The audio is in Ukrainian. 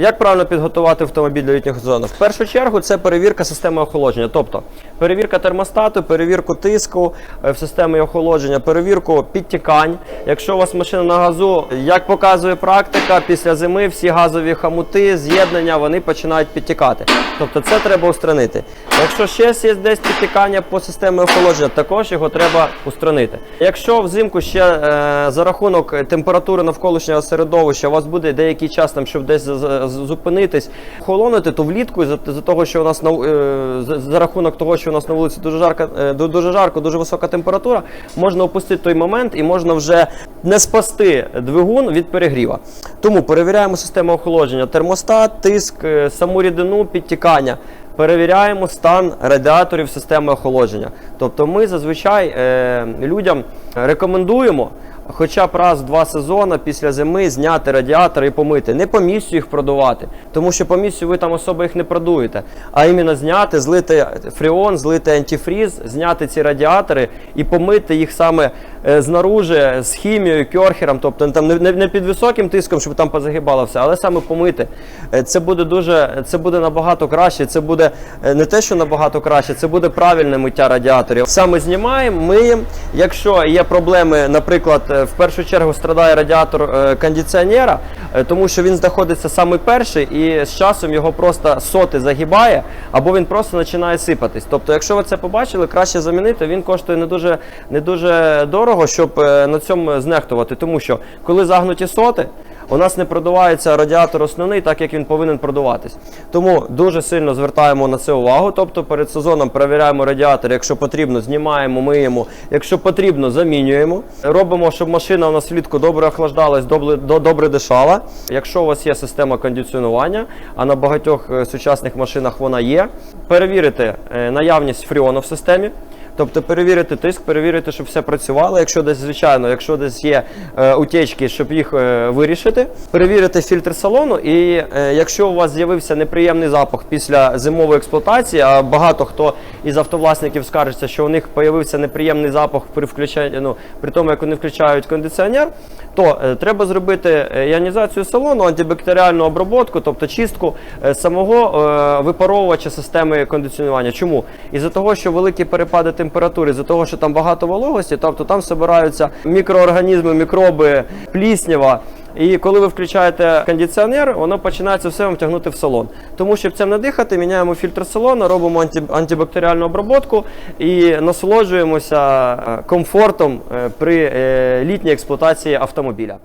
Як правильно підготувати автомобіль до літнього сезону? В першу чергу це перевірка системи охолодження, тобто перевірка термостату, перевірку тиску е, в системі охолодження, перевірку підтікань. Якщо у вас машина на газу, як показує практика, після зими всі газові хамути, з'єднання вони починають підтікати. Тобто це треба устранити. Якщо ще є десь підтікання по системі охолодження, також його треба устранити. Якщо взимку ще е, за рахунок температури навколишнього середовища у вас буде деякий час, там, щоб десь зупинитись, холонити, то влітку за, за того, що у нас на е, за, за рахунок того, що у нас на вулиці дуже жарко, е, дуже жарко, дуже висока температура, можна опустити той момент і можна вже не спасти двигун від перегріва. Тому перевіряємо систему охолодження, термостат, тиск, е, саму рідину, підтікання. Перевіряємо стан радіаторів системи охолодження. Тобто ми зазвичай е, людям рекомендуємо хоча б раз в два сезони після зими зняти радіатори і помити. Не по місцю їх продувати, тому що по місцю ви там особо їх не продуєте, а іменно зняти, злити фреон, злити антифріз, зняти ці радіатори і помити їх саме е, знаружи з хімією, кьорхером, тобто там не, не, під високим тиском, щоб там позагибало все, але саме помити. Е, Це буде дуже, це буде набагато краще. Це буде е, не те, що набагато краще, це буде правильне миття радіаторів. Саме знімаємо, миємо. Якщо є проблеми, наприклад, е, в першу чергу страдає радіатор е, кондиціонера, е, тому що він знаходиться саме перший, і з часом його просто соти загибає, або він просто починає сипатись. Тобто, якщо ви це побачили, краще замінити. Він коштує не дуже, не дуже дорого, щоб на цьому знехтувати. Тому що коли загнуті соти, у нас не продувається радіатор основний, так як він повинен продуватись. Тому дуже сильно звертаємо на це увагу. Тобто перед сезоном перевіряємо радіатор, якщо потрібно, знімаємо, миємо, якщо потрібно, замінюємо. Робимо, щоб машина у нас влітку добре охлаждалась, добре, до- добре дишала. Якщо у вас є система кондиціонування, а на багатьох е, сучасних машинах вона є, перевірити е, наявність фріону в системі. Тобто перевірити тиск, перевірити, щоб все працювало. Якщо десь, звичайно, якщо десь є е, утечки, щоб їх е, вирішити, перевірити фільтр салону. І е, якщо у вас з'явився неприємний запах після зимової експлуатації, а багато хто із автовласників скаржиться, що у них з'явився неприємний запах при включанні, ну, при тому, як вони включають кондиціонер, то е, треба зробити е, іонізацію салону, антибактеріальну обробку, тобто чистку е, самого е, випаровувача системи кондиціонування. Чому? Із-за того, що великі перепади температури, із-за того, що там багато вологості, тобто там збираються мікроорганізми, мікроби, пліснява. І коли ви включаєте кондиціонер, воно починає це все вам тягнути в салон. Тому щоб це не дихати, міняємо фільтр салону, робимо анті, антибактеріальну обробку і насолоджуємося е, комфортом е, при е, літній експлуатації автомобіля.